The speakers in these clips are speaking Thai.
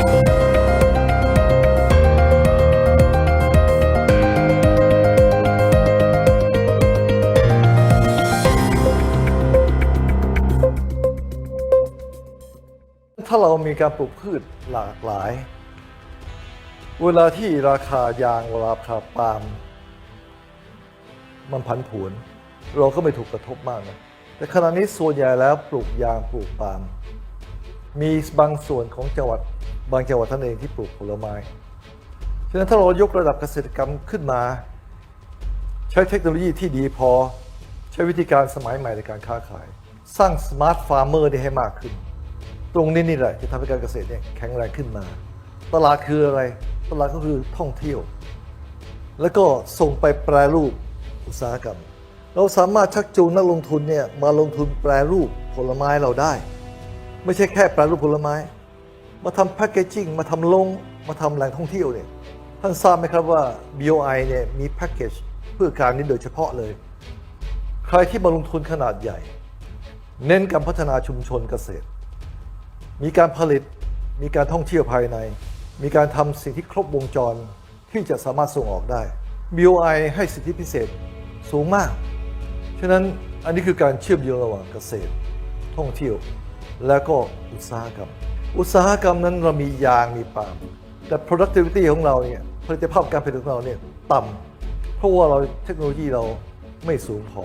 ถ้าเรามีการปลูกพืชหลากหลาย เวลาที่ราคายางเวลาราคาปาล์มมันผันผวน เราก็ไม่ถูกกระทบมากนะแต่ขณะนี้ส่วนใหญ่แล้วปลูกยางปลูกปาล์มมีบางส่วนของจังหวัด บางจังหวัดท่านเองที่ปลูกผลไม้ ฉะนั้นถ้าเรายกระดับเกษตรกรรมขึ้นมา ใช้เทคโนโลยีที่ดีพอ ใช้วิธีการสมัยใหม่ในการค้าขาย สร้างสมาร์ทฟาร์มเมอร์ได้ให้มากขึ้น ตรงนี้นี่แหละจะทำให้การเกษตรเนี่ยแข็งแรงขึ้นมา ตลาดคืออะไร ตลาดก็คือท่องเที่ยว แล้วก็ส่งไปแปรรูปอุตสาหกรรม เราสามารถชักจูงนักลงทุนเนี่ยมาลงทุนแปรรูปผลไม้เราได้ ไม่ใช่แค่แปรรูปผลไม้ มาทำแพคเกจิ้งมาทำลงมาทำแหล่งท่องเที่ยวเนี่ยท่านทราบไหมครับว่า BOI เนี่ยมีแพ็กเกจเพื่อการนี้โดยเฉพาะเลย ใครที่มาลงทุนขนาดใหญ่ เน้นการพัฒนาชุมชนเกษตร มีการผลิตมีการท่องเที่ยวภายใน มีการทำสิ่งที่ครบวงจรที่จะสามารถส่งออกได้ BOI ให้สิทธิพิเศษสูงมาก ฉะนั้นอันนี้คือการเชื่อมโยงระหว่างเกษตร ท่องเที่ยว แล้วก็อุตสาหกรรม อุตสาหกรรมนั้นเรามียางมีปาล์มแต่ productivity ของเราเนี่ยผลิตภาพการผลิตของเราเนี่ยต่ำเพราะว่าเราเทคโนโลยีเราไม่สูงพอ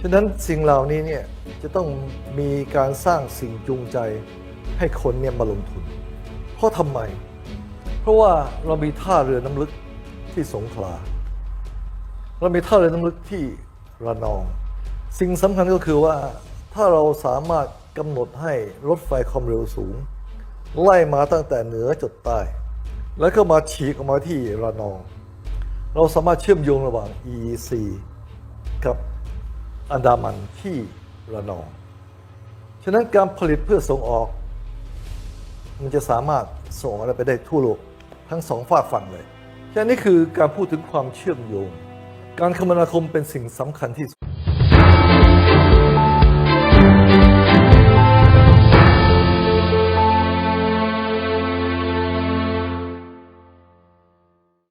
ฉะนั้นสิ่งเหล่านี้เนี่ยจะต้องมีการสร้างสิ่งจูงใจให้คนเนี่ยมาลงทุน เพราะทำไม เพราะว่าเรามีท่าเรือน้ำลึกที่สงขลาเรามีท่าเรือน้ำลึกที่ระนอง สิ่งสำคัญก็คือว่าถ้าเราสามารถกำหนดให้รถไฟความเร็วสูง ไล่มาตั้งแต่เหนือจดใต้ แล้วก็มาฉีกออกมาที่ระนอง เราสามารถเชื่อมโยงระหว่าง EEC กับอันดามันที่ระนอง ฉะนั้นการผลิตเพื่อส่งออก มันจะสามารถส่งอะไรไปได้ทั่วโลกทั้งสองฝากฝั่งเลยฉะนั้นนี่คือการพูดถึงความเชื่อมโยง การคมนาคมเป็นสิ่งสำคัญที่สุด